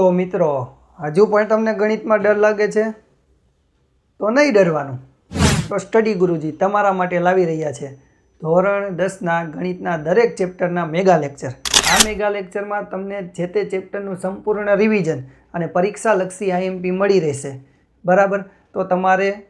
તો મિત્રો, હજુ પણ તમને ગણિતમાં ડર લાગે છે? તો નહીં ડરવાનું. તો સ્ટડી ગુરુજી તમારા માટે લાવી રહ્યા છે. ધોરણ દસના ગણિતના દરેક ચેપ્ટરના મેગા લેક્ચર. આ મેગા લેક્ચરમાં તમને જે તે ચેપ્ટરનું સંપૂર્ણ રિવિઝન અને પરીક્ષાલક્ષી આઈએમપી મળી રહેશે. બરાબર? તો તમારે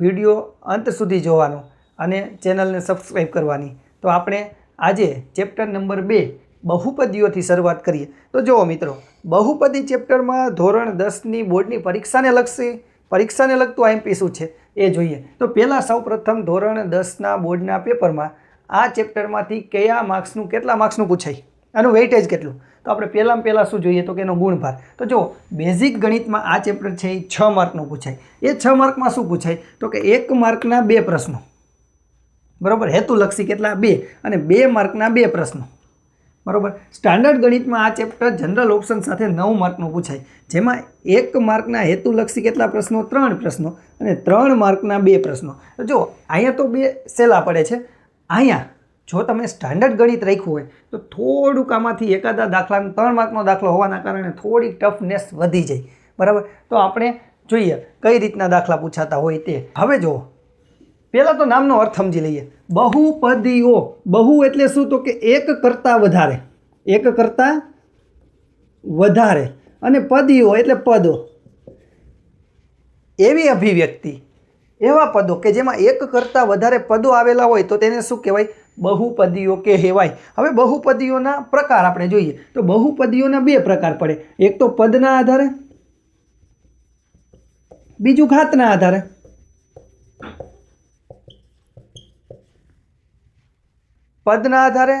વીડિયો અંત સુધી જોવાનો અને ચેનલને સબસ્ક્રાઈબ કરવાની. તો આપણે આજે ચેપ્ટર નંબર બે બહુપદીઓથી શરૂઆત કરીએ. તો જુઓ મિત્રો, બહુપદી ચેપ્ટરમાં ધોરણ દસની બોર્ડની પરીક્ષાને લક્ષી પરીક્ષાને લગતું આઈએમપી શું છે? એ જોઈએ. તો પહેલાં સૌપ્રથમ ધોરણ દસના બોર્ડના પેપરમાં આ ચેપ્ટરમાંથી કયા માર્ક્સનું, કેટલા માર્ક્સનું પૂછાય? આનું વેઇટેજ કેટલું? તો આપણે પહેલાં પહેલાં શું જોઈએ તો કે એનો ગુણભાર. તો જો બેઝિક ગણિતમાં આ ચેપ્ટર છે એ છ માર્કનું પૂછાય. એ છ માર્કમાં શું પૂછાય? તો કે એક માર્કના બે પ્રશ્નો. બરાબર? હેતુલક્ષી કેટલા? બે. અને બે માર્કના બે પ્રશ્નો. બરાબર? સ્ટાન્ડર્ડ ગણિતમાં આ ચેપ્ટર જનરલ ઓપ્શન સાથે નવ માર્કનું પૂછાય. જેમાં એક માર્કના હેતુલક્ષી કેટલા પ્રશ્નો? ત્રણ પ્રશ્નો અને ત્રણ માર્કના બે પ્રશ્નો. જો અહીંયા તો બે સહેલા પડે છે. અહીંયા, જો તમે સ્ટાન્ડર્ડ ગણિત રાખ્યું હોય, તો થોડુંક આમાંથી એકાદા દાખલા ત્રણ માર્કનો દાખલો હોવાના કારણે થોડીક ટફનેસ વધી જાય. બરાબર? તો આપણે જોઈએ કઈ રીતના દાખલા પૂછાતા હોય તે. હવે જુઓ પહેલાં તો નામનો અર્થ સમજી લઈએ. બહુપદીઓ. બહુ એટલે શું? તો કે એક કરતાં વધારે. એક કરતાં વધારે. અને પદીઓ એટલે પદો. એવી અભિવ્યક્તિ. એવા પદો કે જેમાં એક કરતાં વધારે પદો આવેલા હોય તો તેને શું કહેવાય? બહુપદીઓ કહેવાય. હવે બહુપદીઓના પ્રકાર આપણે જોઈએ. તો બહુપદીઓના બે પ્રકાર પડે. એક તો પદના આધારે, બીજું ઘાતના આધારે. પદના આધારે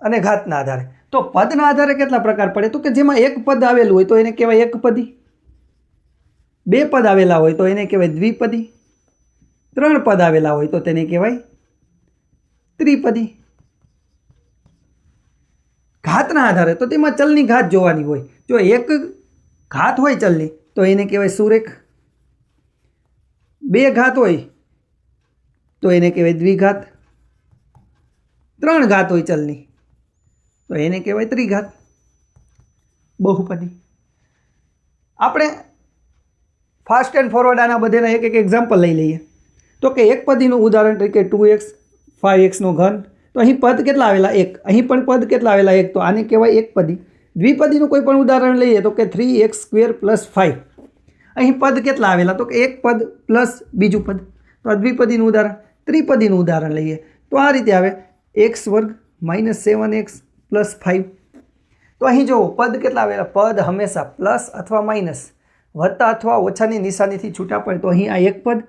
અને ઘાતના આધારે. તો પદના આધારે કેટલા પ્રકાર પડે? તો કે જેમાં એક પદ આવેલું હોય તો એને કહેવાય એકપદી બે પદ આવેલા હોય તો એને કહેવાય દ્વિપદી. ત્રણ પદ આવેલા હોય તો તેને કહેવાય ત્રિપદી. ઘાતના આધારે તો તેમાં ચલની ઘાત જોવાની હોય. જો એક ઘાત હોય ચલની, તો એને કહેવાય સુરેખ. બે ઘાત હોય તો એને કહેવાય દ્વિઘાત. ત્રણ ઘાત હોય ચલની. તો એને કહેવાય ત્રિઘાત. બહુપદી. આપણે ફાસ્ટ એન્ડ ફોરવર્ડ આના બધેના એક એક એક્ઝામ્પલ લઈ લઈએ. તો કે એક પદીનું ઉદાહરણ તરીકે ટુ એક્સ ફાઇવ એક્સનો ઘન. તો અહીં પદ કેટલા આવેલા? એક. અહીં પણ પદ કેટલા આવેલા? એક. તો આને કહેવાય એક પદી. દ્વિપદીનું કોઈ પણ ઉદાહરણ લઈએ તો કે three x square plus five અહીં પદ કેટલા આવેલા? તો કે એક પદ પ્લસ બીજું પદ. તો આ દ્વિપદીનું ઉદાહરણ. ત્રિપદીનું ઉદાહરણ લઈએ. તો આ રીતે આવે. એક્સ વર્ગ minus seven x plus five. તો અહીં જુઓ પદ કેટલા આવેલા? પદ હંમેશા પ્લસ અથવા માઇનસ વત્તા અથવા ઓછાની નિશાનીથી છૂટા પડે તો અહીં આ એક પદ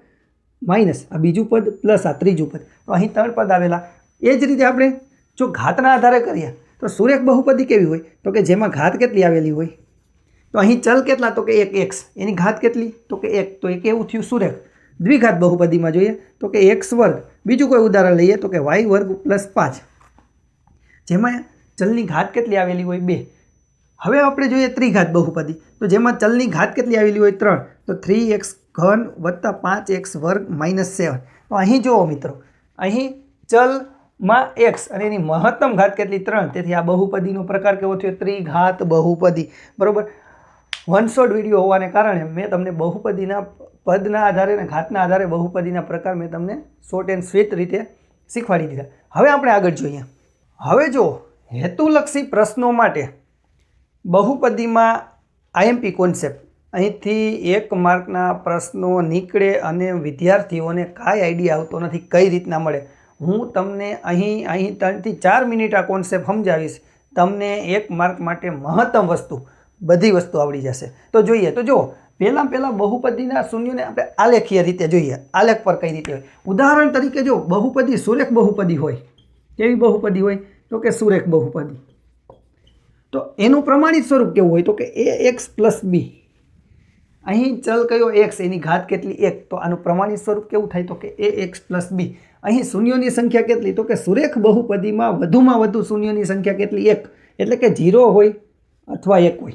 માઇનસ, આ બીજું પદ પ્લસ, આ ત્રીજું પદ. તો અહીં ત્રણ પદ આવેલા. એ જ રીતે આપણે જો ઘાતના આધારે કરીએ તો સુરેખ બહુપદી કેવી હોય? તો કે જેમાં ઘાત કેટલી આવેલી હોય? તો અહીં ચલ કેટલા? તો કે એક એક્સ. એની ઘાત કેટલી? તો કે એક. તો એ કેવું થયું? સુરેખ. દ્વિઘાત બહુપદીમાં જોઈએ તો કે એક્સ વર્ગ બીજું કોઈ ઉદાહરણ લઈએ તો કે વાય વર્ગ પ્લસ પાંચ. જેમાં ચલની ઘાત કેટલી આવેલી હોય બે. હવે આપણે જોઈએ ત્રિઘાત બહુપદી. તો જેમાં ચલની ઘાત કેટલી આવેલી હોય ત્રણ. તો થ્રી એક્સ ઘન વત્તા પાંચ એક્સ વર્ગ માઇનસ સેવન. તો અહીં જુઓ મિત્રો. અહીં ચલમાં એક્સ અને એની મહત્તમ ઘાત કેટલી? ત્રણ. તેથી આ બહુપદીનો પ્રકાર કેવો થયો? ત્રિઘાત બહુપદી. બરાબર? વન શોટ વીડિયો હોવાને કારણે મેં તમને બહુપદીના પદના આધારે અને ઘાતના આધારે બહુપદીના પ્રકાર મેં તમને શોર્ટ એન્ડ સ્વીટ રીતે શીખવાડી દીધા. હવે આપણે આગળ જોઈએ. હવે જો હેતુલક્ષી પ્રશ્નો માટે બહુપદીમાં આઈએમપી કોન્સેપ્ટ અહીંથી એક માર્કના પ્રશ્નો નીકળે અને વિદ્યાર્થીઓને કાંઈ આઈડિયા આવતો નથી, કઈ રીતના મળે. હું તમને અહીં અહીં ત્રણથી ચાર મિનિટ આ કોન્સેપ્ટ સમજાવીશ. તમને એક માર્ક માટે મહત્તમ વસ્તુ બધી વસ્તુ આવડી જશે. તો જોઈએ, તો જો પહેલાં પહેલાં બહુપદીના શૂન્યોને આપણે આલેખીય રીતે જોઈએ. આલેખ પર કઈ રીતે હોય? ઉદાહરણ તરીકે જો બહુપદી સુરેખ બહુપદી હોય. કેવી બહુપદી હોય? તો કે સુરેખ બહુપદી. તો એનું પ્રમાણિત સ્વરૂપ કેવું હોય? તો કે એ એક્સ પ્લસ બી. અહીં ચલ કયો એક્સ? એની ઘાત કેટલી? એક. તો આનું પ્રમાણિત સ્વરૂપ કેવું થાય? તો કે એ એક્સ પ્લસ બી. અહીં શૂન્યોની સંખ્યા કેટલી? તો કે સુરેખ બહુપદીમાં વધુમાં વધુ શૂન્યોની સંખ્યા કેટલી? એક. એટલે કે ઝીરો હોય અથવા એક હોય.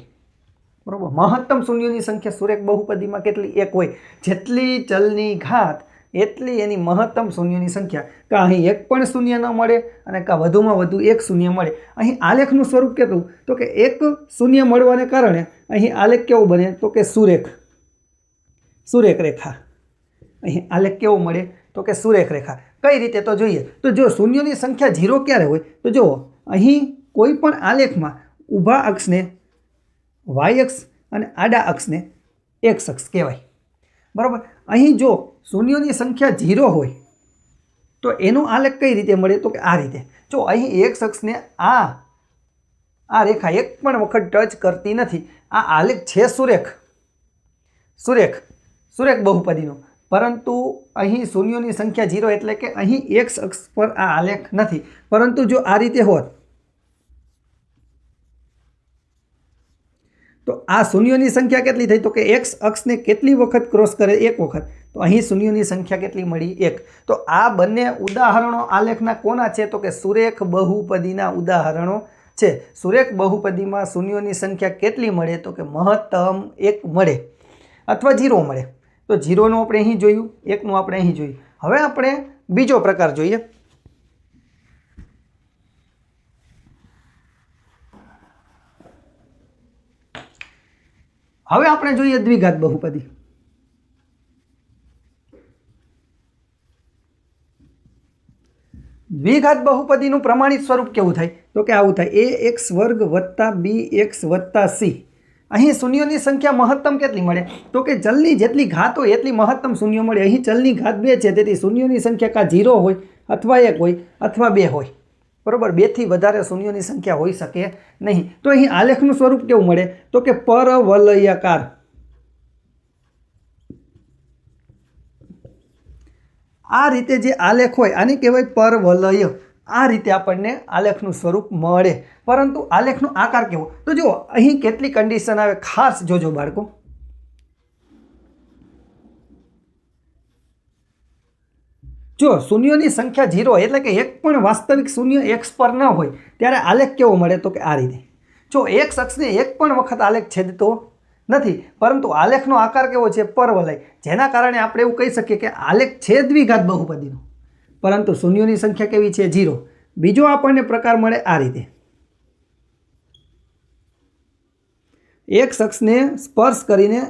બરાબર. મહત્તમ શૂન્યોની સંખ્યા સુરેખ બહુપદીમાં કેટલી? એક હોય. જેટલી ચલની ઘાત, એટલી એની મહત્તમ શૂન્યની સંખ્યા. કાં અહીં એક પણ શૂન્ય ન મળે અને કાં વધુમાં વધુ એક શૂન્ય મળે. અહીં આલેખનું સ્વરૂપ કેટલું તો કે એક શૂન્ય મળવાને કારણે અહીં આલેખ કેવો બને? તો કે સુરેખ. સુરેખ રેખા. અહીં આલેખ કેવો મળે? તો કે સુરેખ રેખા. કઈ રીતે તો જોઈએ? તો જો શૂન્યની સંખ્યા ઝીરો ક્યારે હોય? તો જુઓ, અહીં કોઈ પણ આલેખમાં ઊભા અક્ષને વાય અક્ષ અને આડા અક્ષને એક્સ અક્ષ કહેવાય. બરાબર? અહીં જો શૂન્યોની સંખ્યા ઝીરો હોય, તો એનો આલેખ કઈ રીતે મળે? તો કે આ રીતે. જો અહીં એક અક્ષને આ આ રેખા એક પણ વખત ટચ કરતી નથી, આ આલેખ છે સુરેખ. સુરેખ. સુરેખ બહુપદીનો. પરંતુ અહીં શૂન્યોની સંખ્યા ઝીરો એટલે કે અહીં એક અક્ષ પર આ આલેખ નથી. પરંતુ જો આ રીતે હોત તો આ શૂન્યોની સંખ્યા કેટલી થઈ? તો કે એક્સ અક્ષને કેટલી વખત ક્રોસ કરે? એક વખત. તો અહીં શૂન્યોની સંખ્યા કેટલી મળી? એક. તો આ બંને ઉદાહરણો આલેખના કોના છે? તો કે સુરેખ બહુપદીના ઉદાહરણો છે. સુરેખ બહુપદીમાં શૂન્યોની સંખ્યા કેટલી મળે? તો કે મહત્તમ એક મળે અથવા જીરો મળે. તો જીરોનું આપણે અહીં જોયું, એકનું આપણે અહીં જોયું. હવે આપણે બીજો પ્રકાર જોઈએ. હવે આપણે જોઈએ દ્વિઘાત બહુપદી. દ્વિઘાત બહુપદીનું પ્રમાણિત સ્વરૂપ કેવું થાય? તો કે આવું થાય. એ એક્સ વર્ગ વત્તા બી એક્સ વત્તા સી અહીં શૂન્યોની સંખ્યા મહત્તમ કેટલી મળે? તો કે ચલની જેટલી ઘાત હોય એટલી મહત્તમ શૂન્ય મળે. અહીં ચલની ઘાત બે છે, તેથી શૂન્યોની સંખ્યા કાં ઝીરો હોય, અથવા એક હોય, અથવા બે હોય. બરોબર? બેથી વધારે શૂન્યોની સંખ્યા હોઈ શકે નહીં. તો અહીં આલેખનું સ્વરૂપ કેવું મળે? તો કે પરવલયાકાર. આ રીતે જે આલેખ હોય, આને કહેવાય પરવલય. આ રીતે આપણને આલેખનું સ્વરૂપ મળે. પરંતુ આલેખનો આકાર કેવો? તો જુઓ, અહીં કેટલી કન્ડિશન આવે? ખાસ જોજો બાળકો. જો શૂન્યોની સંખ્યા ઝીરો એટલે કે એક પણ વાસ્તવિક શૂન્ય એક્સ પર ન હોય, ત્યારે આલેખ કેવો મળે તો કે આ રીતે. જો એક અક્ષને એક પણ વખત આલેખ છેદતો નથી, પરંતુ આલેખનો આકાર કેવો છે? પરવલય. જેના કારણે આપણે એવું કહી શકીએ કે આલેખ છે દ્વિઘાત બહુપદીનો. પરંતુ શૂન્યોની સંખ્યા કેવી છે? ઝીરો બીજો આપણને પ્રકાર મળે આ રીતે. એક શખ્સને સ્પર્શ કરીને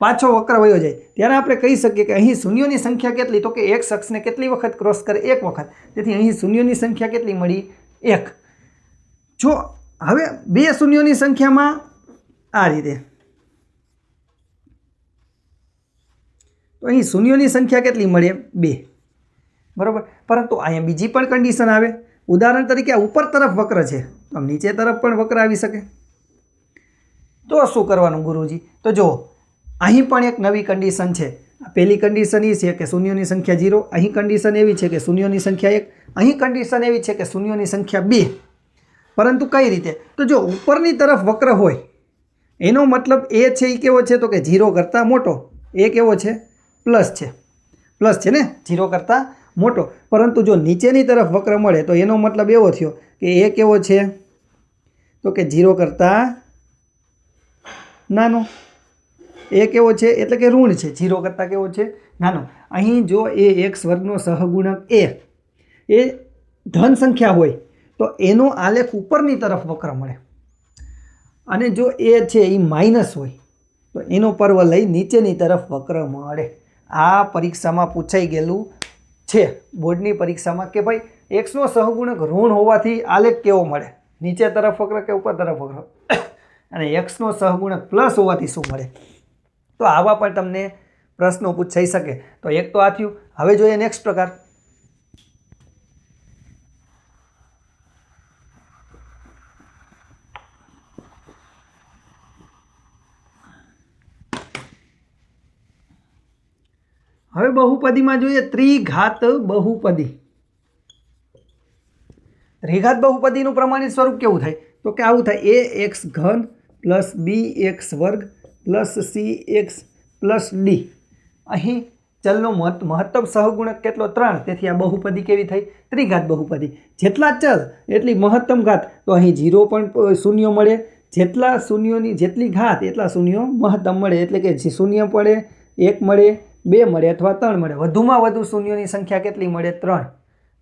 પાછો વક્ર વયો જાય. ત્યારે આપણે કહી શકીએ કે અહીં શૂન્યોની સંખ્યા કેટલી? તો કે એક શખ્સને કેટલી વખત ક્રોસ કરે? એક વખત. તેથી અહીં શૂન્યોની સંખ્યા કેટલી મળી? એક. જો હવે બે શૂન્યોની સંખ્યામાં આ રીતે. તો અહીં શૂન્યોની સંખ્યા કેટલી મળે? બે. બરાબર? પરંતુ અહીંયા બીજી પણ કન્ડિશન આવે. ઉદાહરણ તરીકે ઉપર તરફ વક્ર છે. તો નીચે તરફ પણ વક્ર આવી શકે. તો શું કરવાનું ગુરુજી? તો જુઓ. અહીં પણ એક નવી કન્ડિશન છે. પહેલી કન્ડિશન એ છે કે શૂન્યોની સંખ્યા ઝીરો અહીં કન્ડિશન એવી છે કે શૂન્યોની સંખ્યા એક, અહીં કન્ડિશન એવી છે કે શૂન્યોની સંખ્યા બે. પરંતુ કઈ રીતે? તો જો ઉપરની તરફ વક્ર હોય, એનો મતલબ એ છે એ કેવો છે? તો કે ઝીરો કરતાં મોટો, એ કેવો છે? પ્લસ છે. પ્લસ છે ને? ઝીરો કરતાં મોટો. પરંતુ જો નીચેની તરફ વક્ર મળે, તો એનો મતલબ એવો થયો કે એ કેવો છે? તો કે ઝીરો કરતાં નાનો. એ કેવો છે? એટલે કે ઋણ છે. જીરો કરતાં કેવો છે? નાનો. અહીં જો એ એક્સ વર્ગનો સહગુણક એ એ ધન સંખ્યા હોય, તો એનો આલેખ ઉપરની તરફ વક્ર મળે. અને જો એ છે એ માઇનસ હોય, તો એનો પર્વ લઈ નીચેની તરફ વક્ર મળે. આ પરીક્ષામાં પૂછાઈ ગયેલું છે. બોર્ડની પરીક્ષામાં કે ભાઈ, એક્સનો સહગુણક ઋણ હોવાથી આલેખ કેવો મળે? નીચે તરફ વક્ર કે ઉપર તરફ વક્ર? અને એક્સનો સહગુણક પ્લસ હોવાથી શું મળે? તો આવા પણ તમને પ્રશ્નો પૂછાઈ શકે. તો એક તો આ થયું. હવે જોઈએ નેક્સ્ટ પ્રકાર. હવે બહુપદીમાં જોઈએ ત્રિઘાત બહુપદી. ત્રિઘાત બહુપદીનું પ્રમાણિત સ્વરૂપ કેવું થાય? તો કે આવું થાય. એ એક્સ ઘન પ્લસ બી એક્સ વર્ગ plus c x plus d. અહીં ચલનો મહત્ મહત્તમ સહગુણક કેટલો? ત્રણ. તેથી આ બહુપદી કેવી થઈ? ત્રિઘાત બહુપદી. જેટલા ચલ, એટલી મહત્તમ ઘાત. તો અહીં જીરો પણ શૂન્ય મળે. જેટલા શૂન્યોની જેટલી ઘાત, એટલા શૂન્યો મહત્તમ મળે. એટલે કે શૂન્ય પડે, એક મળે, બે મળે અથવા ત્રણ મળે. વધુમાં વધુ શૂન્યોની સંખ્યા કેટલી મળે? ત્રણ.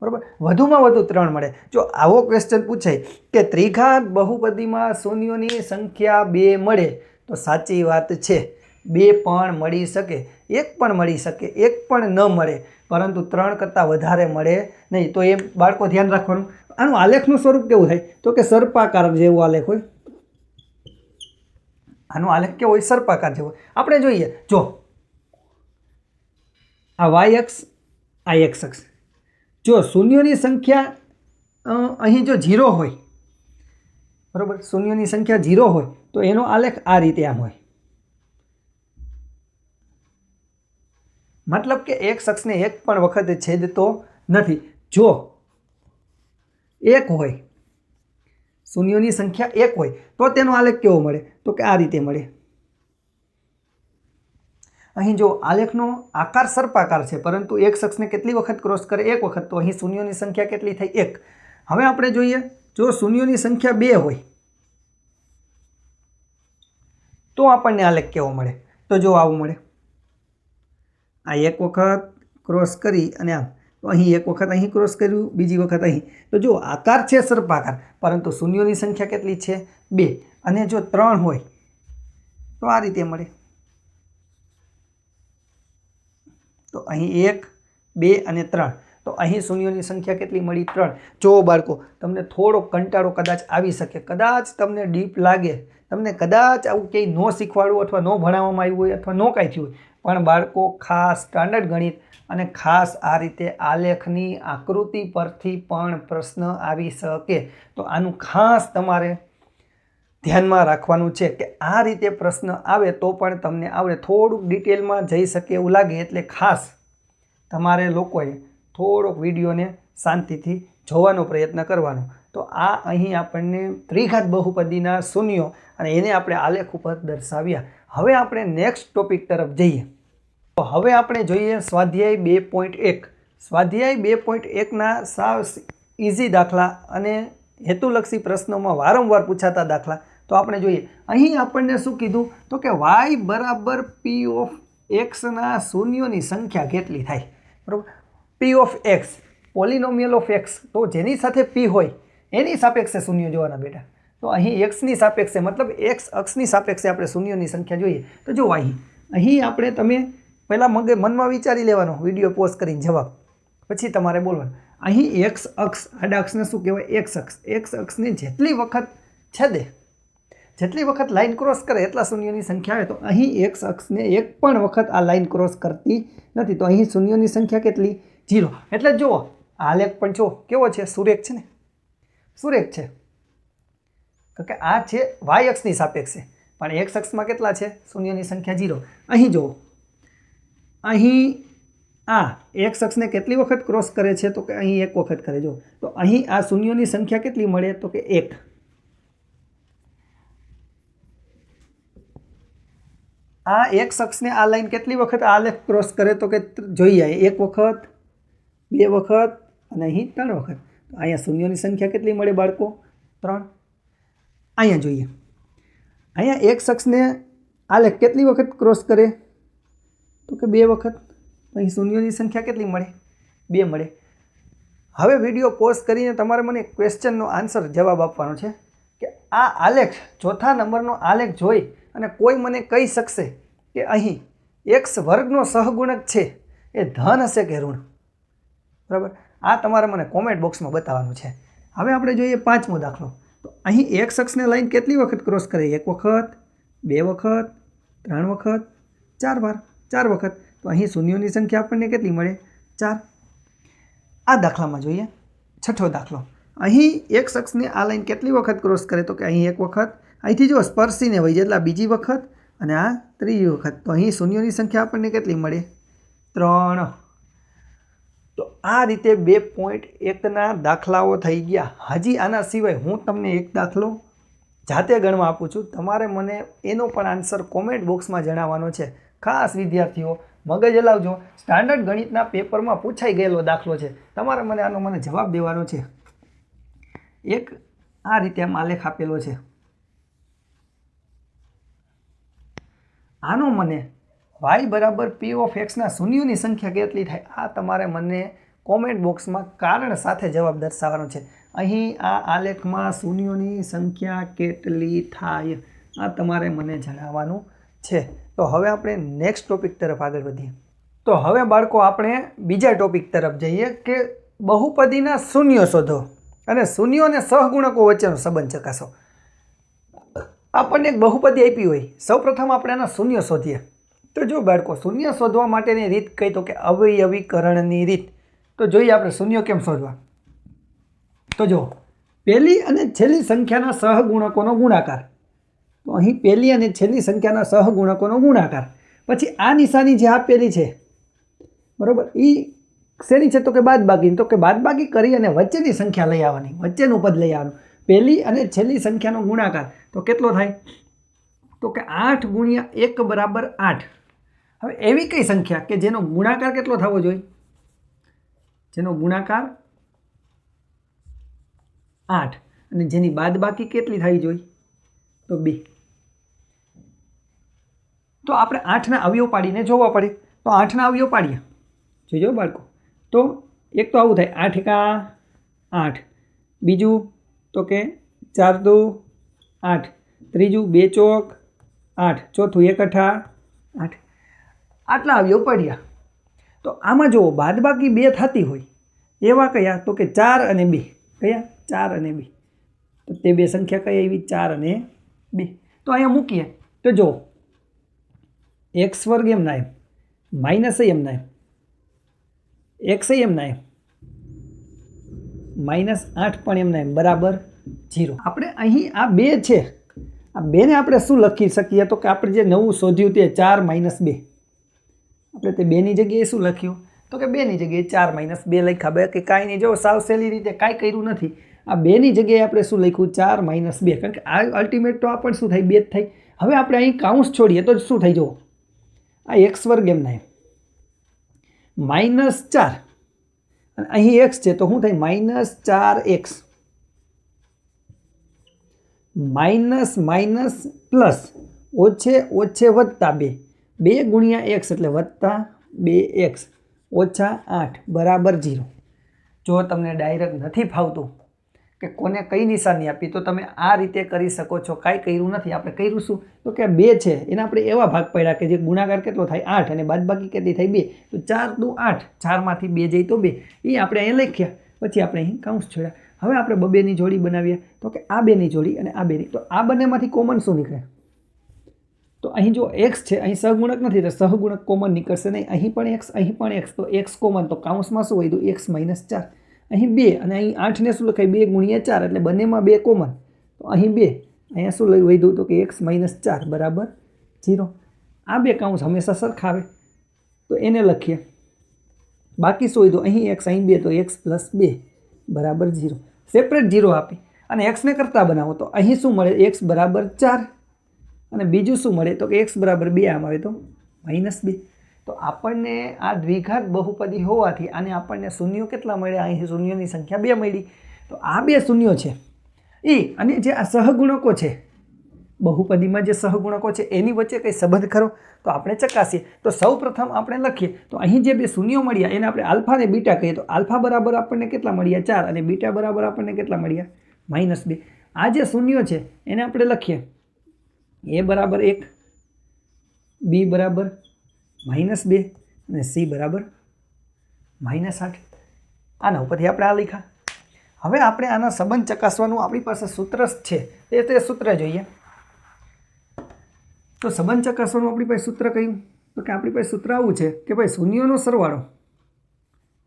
બરાબર? વધુમાં વધુ ત્રણ મળે. જો આવો ક્વેશ્ચન પૂછાય કે ત્રિઘાત બહુપદીમાં શૂન્યોની સંખ્યા બે મળે તો સાચી વાત છે. બે પણ મળી શકે, એક પણ મળી શકે, એક પણ ન મળે, પરંતુ ત્રણ કરતાં વધારે મળે નહીં. તો એ બાળકો ધ્યાન રાખવાનું. આનું આલેખનું સ્વરૂપ કેવું થાય? તો કે સર્પાકાર જેવું આલેખ હોય. આનો આલેખ કેવો હોય? સર્પાકાર જેવો. આપણે જોઈએ, જો, આ વાય અક્ષ આ એક્સ જો શૂન્યોની સંખ્યા અહીં જો ઝીરો હોય બરાબર? શૂન્યોની સંખ્યા ઝીરો હોય તો એનો આલેખ આ રીતે આમ હોય. મતલબ કે એક શખ્સને એક પણ વખત છેદતો નથી. જો એક હોય, શૂન્યોની સંખ્યા એક હોય, તો તેનો આલેખ કેવો મળે? તો કે આ રીતે મળે. અહીં જો આલેખનો આકાર સર્પાકાર છે, પરંતુ એક શખ્સને કેટલી વખત ક્રોસ કરે? એક વખત. તો અહીં શૂન્યોની સંખ્યા કેટલી થઈ? એક. હવે આપણે જોઈએ જો શૂન્યોની સંખ્યા બે હોય, તો આપણને આલેખ કેવો મળે? તો જો આવું મળે. આ એક વખત ક્રોસ કરી અને આમ, તો અહીં એક વખત અહીં ક્રોસ કર્યું, બીજી વખત અહીં. તો જો આકાર છે સર્પાકાર, પરંતુ શૂન્યોની સંખ્યા કેટલી છે? બે. અને જો ત્રણ હોય, તો આ રીતે મળે. તો અહીં એક, બે અને ત્રણ. તો અહીં શૂન્યોની સંખ્યા કેટલી મળી? ત્રણ. જો બાળકો, તમને થોડો કંટાળો કદાચ આવી શકે. કદાચ તમને ડીપ લાગે. તમને કદાચ આવું કંઈ ન શીખવાડવું અથવા ન ભણાવવામાં આવ્યું હોય અથવા ન કાંઈ થયું હોય. પણ બાળકો ખાસ સ્ટાન્ડર્ડ ગણિત અને ખાસ આ રીતે આલેખની આકૃતિ પરથી પણ પ્રશ્ન આવી શકે. તો આનું ખાસ તમારે ધ્યાનમાં રાખવાનું છે કે આ રીતે પ્રશ્ન આવે તો પણ તમને આવડે. થોડુંક ડિટેલમાં જઈ શકે એવું લાગે એટલે ખાસ તમારે લોકોએ થોડોક વિડીયોને શાંતિથી જોવાનો પ્રયત્ન કરવાનો. તો આ અહીં આપણને ત્રિઘાત બહુપદીના શૂન્યો અને એને આપણે આલેખ ઉપર દર્શાવ્યા. હવે આપણે નેક્સ્ટ ટોપિક તરફ જઈએ. તો હવે આપણે જોઈએ સ્વાધ્યાય બે પોઈન્ટ એક. સ્વાધ્યાય બે પોઈન્ટ એકના સાવ ઇઝી દાખલા અને હેતુલક્ષી પ્રશ્નોમાં વારંવાર પૂછાતા દાખલા. તો આપણે જોઈએ. અહીં આપણને શું કીધું? તો કે વાય બરાબર પી ઓફ એક્સના શૂન્યોની સંખ્યા કેટલી થાય? બરાબર? P of x polynomial of x તો જેની સાથે પી હોય, એની સાપેક્ષે શૂન્ય જોવાના બેટા. તો અહીં એક્સની સાપેક્ષે, મતલબ એક્સ અક્ષની સાપેક્ષે આપણે શૂન્યોની સંખ્યા જોઈએ. તો જો અહીં. અહીં આપણે તમે પહેલાં મગે મનમાં વિચારી લેવાનો, વીડિયો પોઝ કરીને જવાબ. પછી તમારે બોલવાનું. અહીં એક્સ અક્ષ, આડા અક્ષને શું કહેવાય? એક્સ અક્ષ. એક્સ અક્ષને જેટલી વખત છેદે, જેટલી વખત લાઇન ક્રોસ કરે, એટલા શૂન્યોની સંખ્યા આવે. તો અહીં એક્સ અક્ષને એક પણ વખત આ લાઇન ક્રોસ કરતી નથી. તો અહીં શૂન્યોની સંખ્યા કેટલી? જીરો. એટલે જુઓ, આ લેખ પણ જો કેવો છે? સુરેખ છે ને? સુરેખ છે. કારણ કે આ છે વાય અક્ષની સાપેક્ષે. પણ એક અક્ષમાં કેટલા છે? શૂન્યની સંખ્યા જીરો. અહીં જુઓ. અહીં આ એક શખ્સને કેટલી વખત ક્રોસ કરે છે? તો કે અહીં એક વખત કરે. જો તો અહીં આ શૂન્યોની સંખ્યા કેટલી મળે? તો કે એક. આ એક શખ્સને આ લાઈન કેટલી વખત આ લેખ ક્રોસ કરે? તો કે જોઈએ. એક વખત બે વખત અને અહીં ત્રણ વખત. તો અહીંયા શૂન્યોની સંખ્યા કેટલી મળે બાળકો? ત્રણ. અહીંયા જોઈએ. અહીંયા એક શખ્સને આ લેખ કેટલી વખત ક્રોસ કરે? તો કે બે વખત. અહીં શૂન્યોની સંખ્યા કેટલી મળે? બે મળે. હવે વીડિયો પોઝ કરીને તમારે મને ક્વેશ્ચનનો આન્સર જવાબ આપવાનો છે કે આ આલેખ, ચોથા નંબરનો આલેખ જોઈ અને કોઈ મને કહી શકશે કે અહીં એક્સ વર્ગનો સહગુણક છે એ ધન હશે કે ઋણ? બરાબર? આ તમારે મને કોમેન્ટ બોક્સમાં બતાવવાનું છે. હવે આપણે જોઈએ પાંચમો દાખલો. તો અહીં એક શખ્સને લાઈન કેટલી વખત ક્રોસ કરે એક વખત, બે વખત, ત્રણ વખત, ચાર વાર, ચાર વખત. તો અહીં શૂન્યોની સંખ્યા આપણને કેટલી મળે? ચાર. આ દાખલામાં જોઈએ. છઠ્ઠો દાખલો. અહીં એક શખ્સને આ લાઈન કેટલી વખત ક્રોસ કરે? તો કે અહીં એક વખત. અહીંથી જો સ્પર્શીને વહી જેટલા બીજી વખત અને આ ત્રીજી વખત. તો અહીં શૂન્યોની સંખ્યા આપણને કેટલી મળે? ત્રણ. તો આ રીતે બે પોઈન્ટ એકના દાખલાઓ થઈ ગયા. હજી આના સિવાય હું તમને એક દાખલો જાતે ગણવા આપું છું. તમારે મને એનો પણ આન્સર કોમેન્ટ બોક્સમાં જણાવવાનો છે. ખાસ વિદ્યાર્થીઓ, મગજ હલાવજો. સ્ટાન્ડર્ડ ગણિતના પેપરમાં પૂછાઈ ગયેલો દાખલો છે. તમારે મને આનો મને જવાબ દેવાનો છે. એક આ રીતે આમ આલેખ આપેલો છે. આનો મને વાય બરાબર પી ઓફ એક્સના શૂન્યોની સંખ્યા કેટલી થાય? આ તમારે મને કોમેન્ટ બોક્સમાં કારણ સાથે જવાબ દર્શાવવાનો છે. અહીં આ આલેખમાં શૂન્યોની સંખ્યા કેટલી થાય? આ તમારે મને જણાવવાનું છે. તો હવે આપણે નેક્સ્ટ ટોપિક તરફ આગળ વધીએ. તો હવે બાળકો, આપણે બીજા ટોપિક તરફ જઈએ કે બહુપદીના શૂન્યો શોધો અને શૂન્યો અને સહગુણકો વચ્ચેનો સંબંધ ચકાસો. આપણને એક બહુપદી આપી હોય. સૌપ્રથમ આપણે એના શૂન્ય શોધીએ. તો જો બાળકો, શૂન્ય શોધવા માટેની રીત કહી તો કે અવયવીકરણની રીત. તો જોઈએ આપણે શૂન્ય કેમ શોધવા? તો જો, પહેલી અને છેલ્લી સંખ્યાના સહગુણકોનો ગુણાકાર. તો અહીં પહેલી અને છેલ્લી સંખ્યાના સહગુણકોનો ગુણાકાર. પછી આ નિશાની જે આપેલી છે, બરાબર એ શેની છે? તો કે બાદબાકી તો કે બાદબાકી કરી અને વચ્ચેની સંખ્યા લઈ આવવાની, વચ્ચેનું પદ લઈ આવવાનું. પહેલી અને છેલ્લી સંખ્યાનો ગુણાકાર. તો કેટલો થાય? તો કે આઠ ગુણ્યા એક બરાબર આઠ. હવે એવી કઈ સંખ્યા કે જેનો ગુણાકાર કેટલો થવો જોઈએ? જેનો ગુણાકાર આઠ. અને જેની બાદબાકી કેટલી થવી જોઈએ તો બે. તો આપણે આઠના અવયવ પાડીને જોવા પડે. તો આઠના અવયવ પાડીએ. જોજો બાળકો. તો એક તો આવું થાય. આઠ એકા આઠ. બીજું તો કે ચાર દો આઠ. ત્રીજું બે ચોક આઠ. ચોથું એક અઠા આઠ. આટલા અવયવ પડ્યા તો આમાં જુઓ, બાદબાકી બે થતી હોય. એવા કયા? તો કે ચાર અને બે. કયા? ચાર અને બે. તો તે બે સંખ્યા કઈ આવી? ચાર અને બે. તો અહીંયા મૂકીએ. તો જુઓ. એક્સ વર્ગ એમ ના એમ માઇનસ એમ ના એમ એક્સ એમ ના એમ માઇનસ આઠ પણ એમના એમ બરાબર? જીરો આપણે અહીં આ બે છે. આ બેને આપણે શું લખી શકીએ? તો કે આપણે જે નવું શોધ્યું તે ચાર માઇનસ બે. આપણે તે બેની જગ્યાએ શું લખ્યું? તો કે બેની જગ્યાએ ચાર માઇનસ બે લખ્યા. બે કે કાંઈ નહીં, જો સાવ સહેલી રીતે કાંઈ કર્યું નથી, આ બેની જગ્યાએ આપણે શું લખ્યું? ચાર માઇનસ બે. કારણ કે આ અલ્ટિમેટ તો આ પણ શું થાય? બે જ થાય. હવે આપણે અહીં કાઉન્સ છોડીએ તો શું થઈ જુઓ. આ એક્સ વર્ગ એમ માઇનસ ચાર. અને અહીં એક્સ છે તો શું થાય? માઇનસ ચાર એક્સ માઇનસ માઇનસ પ્લસ ઓછે ઓછે વધતા બે. બે ગુણ્યા એક્સ એટલે વત્તા બે એક્સ ઓછા આઠ, બરાબર ઝીરો. જો તમને ડાયરેક્ટ નથી ફાવતું કે કોને કઈ નિશાની આપી, તો તમે આ રીતે કરી શકો છો. કાંઈ કર્યું નથી. આપણે કર્યું શું? તો કે બે છે. એના આપણે એવા ભાગ પડ્યા કે જે ગુણાકાર કેટલો થાય? આઠ. અને બાદબાકી કેટલી થાય? બે. તો ચાર દુ આઠ. ચારમાંથી બે જઈ તો બે. એ આપણે અહીં લખ્યા. પછી આપણે અહીં કાઉન્સ છોડ્યા. હવે આપણે બબેની જોડી બનાવીએ. તો કે આ બેની જોડી અને આ બેની. તો આ બંનેમાંથી કોમન શું નીકળે? તો અહીં જો એક્સ છે, અહીં સહગુણક નથી તો સહગુણક કોમન નીકળશે નહીં. અહીં પણ એક્સ અહીં પણ એક્સ તો એક્સ કોમન, તો કાઉન્સમાં શું હોય? તો એક્સ માઇનસ ચાર. અહીં બે, અને અહીં આઠને શું લખાય? બે ગુણ્યા ચાર, એટલે બંનેમાં બે કોમન. તો અહીં બે. અહીંયા શું લઈ વધ્યું તો કે એક્સ માઇનસ ચાર, બરાબર? જીરો આ બે કાઉન્સ હંમેશા સરખા આવે તો એને લખીએ. બાકી શું વધ્યું અહીં એક્સ અહીં બે, તો એક્સ પ્લસ બે, બરાબર જીરો સેપરેટ જીરો આપી. અને એક્સને કરતાં બનાવો. તો અહીં શું મળે? એક્સ બરાબર ચાર. અને બીજું શું મળે? તો કે એક્સ બરાબર બે આમ આવે તો માઇનસ બે. તો આપણને આ દ્વિઘાત બહુપદી હોવાથી આને આપણને શૂન્યો કેટલા મળ્યા? અહીં શૂન્યોની સંખ્યા બે મળી. તો આ બે શૂન્યો છે. એ અને જે આ સહગુણકો છે, બહુપદીમાં જે સહગુણકો છે, એની વચ્ચે કંઈ સંબંધ ખરો? તો આપણે ચકાસીએ. તો સૌ પ્રથમ આપણે લખીએ. તો અહીં જે બે શૂન્યો મળ્યા, એને આપણે આલ્ફા અને બીટા કહીએ. તો આલ્ફા બરાબર આપણને કેટલા મળ્યા? ચાર. અને બીટા બરાબર આપણને કેટલા મળ્યા? માઇનસ બે. આ જે શૂન્યો છે, એને આપણે લખીએ. એ બરાબર એક, બી બરાબર માઇનસ બે અને સી બરાબર માઇનસ આઠ. આના ઉપરથી આપણે આ લખ્યા. હવે આપણે આના સંબંધ ચકાસવાનું આપણી પાસે સૂત્ર છે. એ તે સૂત્ર જોઈએ તો સંબંધ ચકાસવાનું આપણી પાસે સૂત્ર કયું? તો કે આપણી પાસે સૂત્ર આવું છે કે ભાઈ શૂન્યોનો સરવાળો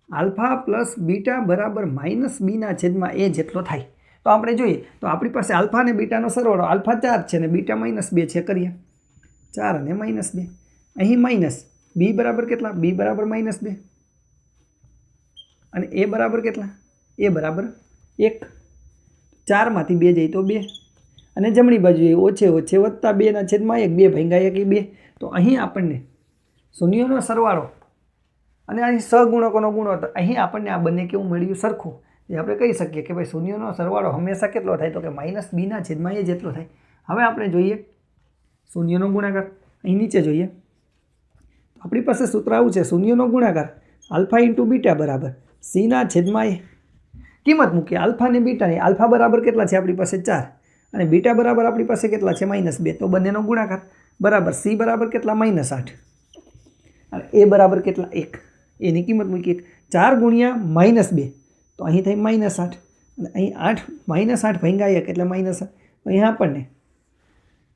આલ્ફા પ્લસ બીટા બરાબર માઇનસ બીના છેદમાં એ જેટલો થાય. તો આપણે જોઈએ, તો આપણી પાસે આલ્ફા અને બીટાનો સરવાળો આલ્ફા ચાર છે ને બીટા માઇનસ બે છે કરીએ. ચાર અને માઇનસ બે. અહીં માઇનસ, બી બરાબર કેટલા? બી બરાબર માઇનસ બે. અને એ બરાબર કેટલા? એ બરાબર એક. ચારમાંથી બે જાય તો બે. અને જમણી બાજુએ ઓછે ઓછે વત્તા બેના છેદમાં એક, બે ભાંગા એક બે. તો અહીં આપણને શૂન્યનો સરવાળો અને અહીં સહગુણકોનો ગુણોત્તર, અહીં આપણને આ બંને કેવું મળ્યું સરખું. એ આપણે કહી શકીએ કે ભાઈ શૂન્યનો સરવાળો હંમેશા કેટલો થાય? તો કે માઇનસ બીના છેદમાં એ જેટલો થાય. હવે આપણે જોઈએ શૂન્યનો ગુણાકાર. અહીં નીચે જોઈએ. આપણી પાસે સૂત્ર આવું છે, શૂન્યનો ગુણાકાર આલ્ફા ઇન્ટુ બીટા બરાબર સીના છેદમાં એ. કિંમત મૂકીએ, આલ્ફા અને બીટાની આલ્ફા બરાબર કેટલા છે આપણી પાસે ચાર? અને બીટા બરાબર આપણી પાસે કેટલા છે? માઇનસ બે. તો બંનેનો ગુણાકાર. બરાબર, સી બરાબર કેટલા? માઇનસ આઠ. અને એ બરાબર કેટલા? એક. એની કિંમત મૂકી એક ચાર ગુણ્યા માઇનસ બે. તો અહીં થઈ માઇનસ આઠ. અને અહીં આઠ માઇનસ આઠ ભંગાય એક એટલે માઇનસ અહીંયા આપણને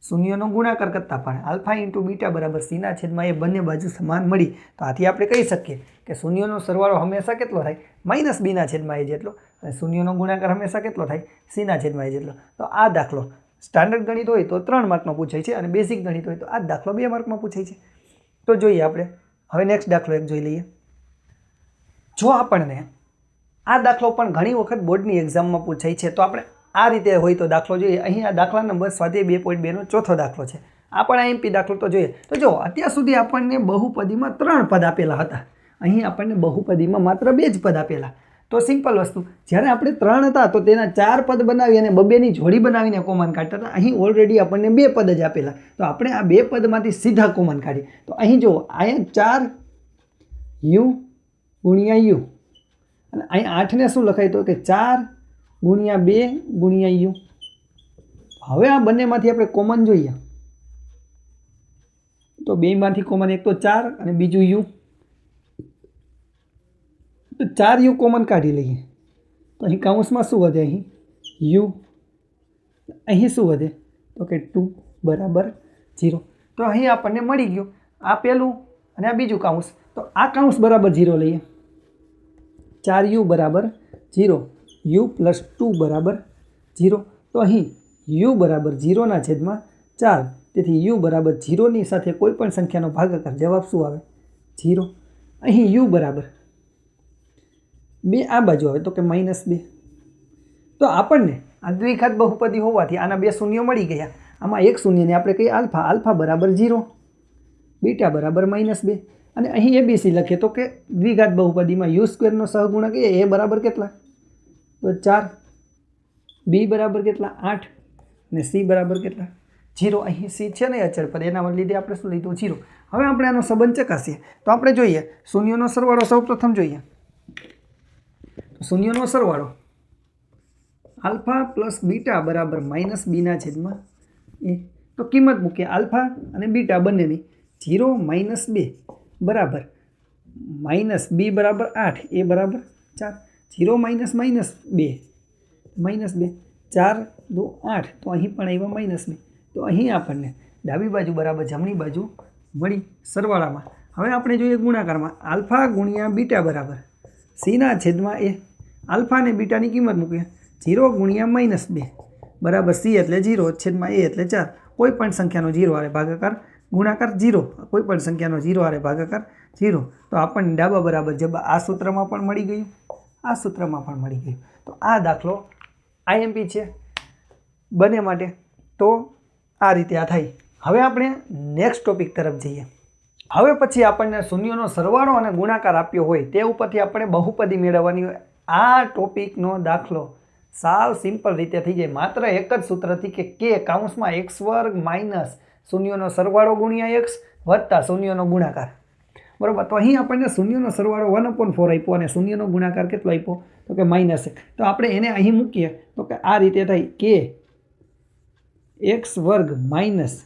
શૂન્યનો ગુણાકાર કરતાં પણ આલ્ફા ઇન્ટુ બીટા બરાબર સીના છેદમાં એ બંને બાજુ સમાન મળી. તો આથી આપણે કહી શકીએ કે શૂન્યનો સરવાળો હંમેશા કેટલો થાય? માઇનસ બીના છેદમાં એ જેટલો. અને શૂન્યનો ગુણાકાર હંમેશા કેટલો થાય? સીના છેદમાં એ જેટલો. તો આ દાખલો સ્ટાન્ડર્ડ ગણિત હોય તો ત્રણ માર્કમાં પૂછાય છે અને બેઝિક ગણિત હોય તો આ દાખલો બે માર્કમાં પૂછાય છે. તો જોઈએ આપણે. હવે નેક્સ્ટ દાખલો એક જોઈ લઈએ. જો આપણને આ દાખલો પણ ઘણી વખત બોર્ડની એક્ઝામમાં પૂછાય છે. તો આપણે આ રીતે હોય તો દાખલો જોઈએ. અહીં આ દાખલા નંબર સ્વાધ્યાય બે પોઈન્ટ બેનો ચોથો દાખલો છે. આ પણ આઈએમપી દાખલો તો જોઈએ. તો જો, અત્યાર સુધી આપણને બહુપદીમાં ત્રણ પદ આપેલા હતા. અહીં આપણને બહુપદીમાં માત્ર બે જ પદ આપેલા. તો સિમ્પલ વસ્તુ. જ્યારે આપણે ત્રણ હતા તો તેના ચાર પદ બનાવી અને બબેની જોડી બનાવીને કોમન કાઢતા હતા. અહીં ઓલરેડી આપણને બે પદ જ આપેલા. તો આપણે આ બે પદમાંથી સીધા કોમન કાઢીએ. તો અહીં જુઓ અહીંયા ચાર યુ ગુણ્યા યુ. અને અહીં આઠને શું લખાય તો કે ચાર ગુણ્યા બે ગુણ્યા યુ. હવે આ બંનેમાંથી આપણે કોમન જોઈએ. તો બેમાંથી કોમન એક તો ચાર અને બીજું યુ. તો ચાર યુ કોમન કાઢી લઈએ. તો અહીં કાઉન્સમાં શું વધે અહીં? યુ. અહીં શું વધે? તો કે ટુ બરાબર ઝીરો. તો અહીં આપણને મળી ગયું આ પહેલું અને આ બીજું કાઉન્સ તો આ કાઉન્સ બરાબર ઝીરો લઈએ. ચાર યુ બરાબર ઝીરો. યુ પ્લસ ટુ બરાબર ઝીરો. તો અહીં યુ બરાબર ઝીરોના છેદમાં ચાર. તેથી યુ બરાબર ઝીરોની સાથે કોઈ પણ સંખ્યાનો ભાગાકાર જવાબ શું આવે? ઝીરો. અહીં યુ બરાબર બે આ બાજુ આવે તો કે માઇનસ બે. તો આપણને આ દ્વિઘાત બહુપદી હોવાથી આના બે શૂન્ય મળી ગયા. આમાં એક શૂન્યને આપણે કહીએ આલ્ફા. આલ્ફા બરાબર ઝીરો. બીટા બરાબર માઇનસ બે. અને અહીં એબીસી લખીએ તો કે દ્વિઘાત બહુપદીમાં યુ સ્ક્વેરનો સહગુણક એ એ બરાબર કેટલા? તો ચાર. બી બરાબર કેટલા? આઠ. ને સી બરાબર કેટલા? જીરો અહીં સી છે ને અચળ પદ એના લીધે આપણે શું લીધું? જીરો હવે આપણે આનો સંબંધ ચકાસીએ. તો આપણે જોઈએ, શૂન્યનો સરવાળો સૌ પ્રથમ જોઈએ શૂન્યનો સરવાળો. આલ્ફા પ્લસ બીટા બરાબર માઇનસ બીના છેદમાં એ. તો કિંમત મૂકીએ આલ્ફા અને બીટા બંનેની. જીરો માઇનસ બે. બરાબર. માઇનસ બી બરાબર આઠ, એ બરાબર ચાર. જીરો માઇનસ માઇનસ બે. માઇનસ બે. ચાર, દો આઠ. તો અહીં પણ આવ્યા માઇનસ બે. તો અહીં આપણને ડાબી બાજુ બરાબર જમણી બાજુ મળી સરવાળામાં. હવે આપણે જોઈએ ગુણાકારમાં. આલ્ફા ગુણ્યા બીટા બરાબર. સીના છેદમાં એ. આલ્ફા અને બીટાની કિંમત મૂકીએ. જીરો ગુણ્યા માઇનસ બે. બરાબર સી એટલે જીરો છેદમાં એ એટલે ચાર. કોઈ પણ સંખ્યાનો જીરો આરે ભાગાકાર ગુણાકાર જીરો. કોઈ પણ સંખ્યાનો જીરો આરે ભાગાકાર જીરો. તો આપણને ડાબા બરાબર જબ આ સૂત્રમાં પણ મળી ગયું. આ સૂત્રમાં પણ મળી ગયું. તો આ દાખલો આઈએમપી છે. બંને માટે તો આ રીતે આ થાય. હવે આપણે નેક્સ્ટ ટોપિક તરફ જઈએ. હવે પછી આપણને શૂન્યનો સરવાળો અને ગુણાકાર આપ્યો હોય તે ઉપરથી આપણે બહુપદી મેળવવાની હોય. આ ટોપિકનો દાખલો સાવ સિમ્પલ રીતે થઈ જાય. માત્ર એક જ સૂત્રથી કે કે કાઉન્સમાં એક્સ વર્ગ માઇનસ શૂન્યનો સરવાળો ગુણ્યા એક્સ વત્તા શૂન્યનો ગુણાકાર. બરાબર? તો અહીં આપણને શૂન્યનો સરવાળો વન અપોન ફોર આપ્યો અને શૂન્યનો ગુણાકાર કેટલો આપ્યો? તો કે માઇનસ એક. તો આપણે એને અહીં મૂકીએ. તો કે આ રીતે થાય. કે એક્સ વર્ગ માઇનસ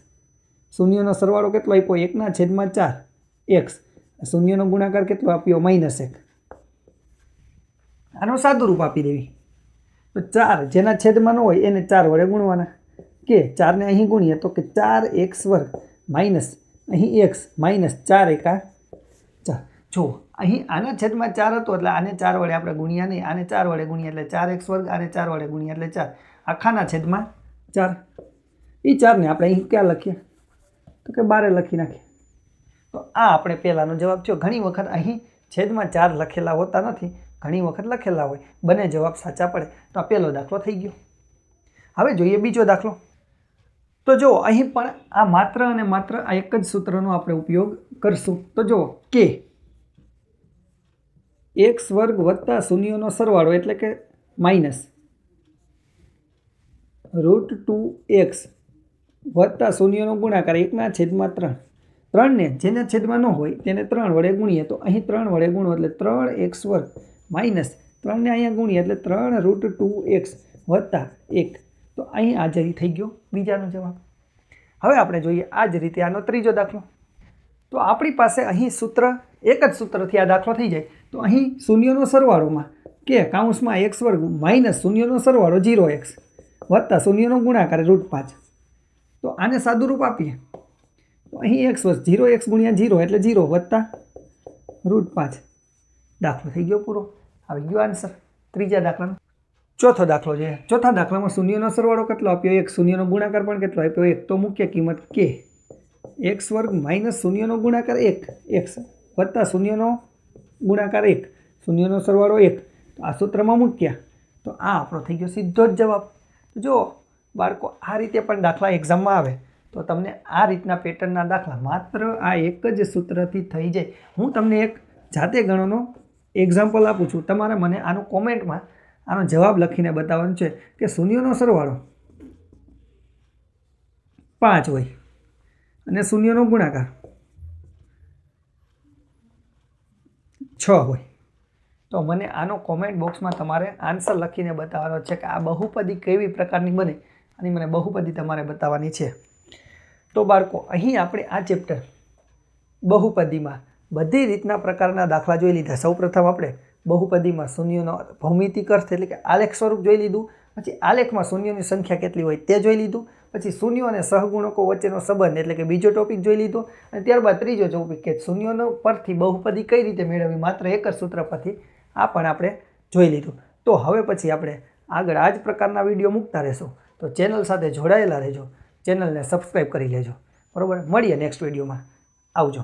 શૂન્યનો સરવાળો કેટલો આપ્યો? એકના છેદમાં ચાર. એક્સ શૂન્યનો ગુણાકાર કેટલો આપ્યો? માઇનસ એક. આનો સાદું રૂપ આપી દેવી. તો ચાર જેના છેદમાં ન હોય એને ચાર વડે ગુણવાના. કે ચારને અહીં ગુણીએ તો કે ચાર એક્સ વર્ગ માઇનસ અહીં એક્સ માઇનસ ચાર એકા ચાર. જો, અહીં આના છેદમાં ચાર હતો એટલે આને ચાર વડે આપણે ગુણ્યા નહીં. આને ચાર વડે ગુણ્યા એટલે ચાર એક્સ વર્ગ, આને ચાર વડે ગુણ્યા એટલે ચાર. આખાના છેદમાં ચાર. એ ચારને આપણે અહીં ક્યાં લખીએ? તો કે બારે લખી નાખીએ. તો આ આપણે પહેલાંનો જવાબ થયો. ઘણી વખત અહીં છેદમાં ચાર લખેલા હોતા નથી. ઘણી વખત લખેલા હોય. બંને જવાબ સાચા પડે. તો આ પહેલો દાખલો થઈ ગયો. હવે જોઈએ બીજો દાખલો. તો જો અહીં પણ આ માત્ર અને માત્ર આ એક જ સૂત્રનો આપણે ઉપયોગ કરશું. તો જો કે એક્સ વર્ગ વત્તા શૂન્યનો સરવાળો એટલે કે માઇનસ રૂટ ટુ એક્સ વત્તા શૂન્યનો ગુણાકાર, એકના છેદમાં ત્રણ. ત્રણને જેના છેદમાં ન હોય તેને ત્રણ વડે ગુણીએ. તો અહીં ત્રણ વડે ગુણો એટલે ત્રણ એક્સ વર્ગ માઇનસ ત્રણને અહીંયા ગુણીએ એટલે ત્રણ રૂટ ટુ એક્સ વત્તા એક. તો અહીં આ જરી થઈ ગયો બીજાનો જવાબ. હવે આપણે જોઈએ આ જ રીતે આનો ત્રીજો દાખલો. તો આપણી પાસે અહીં સૂત્ર, એક જ સૂત્રથી આ દાખલો થઈ જાય. તો અહીં શૂન્યનો સરવાળોમાં કે કાઉન્સમાં એક્સ વર્ગ માઇનસ શૂન્યનો સરવાળો જીરો એક્સ વત્તા શૂન્યનો ગુણાકાર રૂટ પાંચ. તો આને સાદુરૂપ આપીએ. તો અહીં એક્સ વર્ષ જીરો એક્સ ગુણ્યા જીરો એટલે જીરો વત્તા રૂટ પાંચ. દાખલો થઈ ગયો પૂરો. આવી ગયો આન્સર. ત્રીજા દાખલાનો. ચોથો દાખલો છે. ચોથા દાખલામાં શૂન્યનો સરવાળો કેટલો આપ્યો? એક શૂન્યનો ગુણાકાર પણ કેટલો આપ્યો? એક તો મુખ્ય કિંમત કે. એક્સ વર્ગ માઇનસ શૂન્યનો ગુણાકાર એક. એક્સ વત્તા શૂન્યનો ગુણાકાર એક. શૂન્યનો સરવાળો એક. તો આ સૂત્રમાં મૂક્યા. તો આ આપણો થઈ ગયો સીધો જ જવાબ. જો બાળકો, આ રીતે પણ દાખલા એક્ઝામમાં આવે. તો તમને આ રીતના પેટર્નના દાખલા માત્ર આ એક જ સૂત્રથી થઈ જાય. હું તમને એક જાતે ગણોનો એક્ઝામ્પલ આપું છું. તમારે મને આનું કોમેન્ટમાં આનો જવાબ લખીને બતાવવાનો છે કે શૂન્યનો સરવાળો પાંચ હોય અને શૂન્યનો ગુણાકાર છ હોય. તો મને આનો કોમેન્ટ બોક્સમાં તમારે આન્સર લખીને બતાવવાનો છે કે આ બહુપદી કેવી પ્રકારની બને અને મને બહુપદી તમારે બતાવવાની છે. તો બાળકો, અહીં આપણે આ ચેપ્ટર બહુપદીમાં બધી રીતના પ્રકારના દાખલા જોઈ લીધા. સૌપ્રથમ આપણે બહુપદીમાં શૂન્યનો ભૌમિતિક અર્થ એટલે કે આલેખ સ્વરૂપ જોઈ લીધું, પછી આલેખમાં શૂન્યની સંખ્યા કેટલી હોય તે જોઈ લીધું, પછી શૂન્યો અને સહગુણકો વચ્ચેનો સંબંધ એટલે કે બીજો ટોપિક જોઈ લીધો, અને ત્યારબાદ ત્રીજો ટોપિક કે શૂન્યનો પરથી બહુપદી કઈ રીતે મેળવવી, માત્ર એક જ સૂત્ર પરથી આ પણ આપણે જોઈ લીધું. તો હવે પછી આપણે આગળ આ જ પ્રકારના વીડિયો મૂકતા રહેશું. તો ચેનલ સાથે જોડાયેલા રહેજો. ચેનલને સબસ્ક્રાઈબ કરી લેજો. બરાબર? મળીએ નેક્સ્ટ વિડીયોમાં આવજો.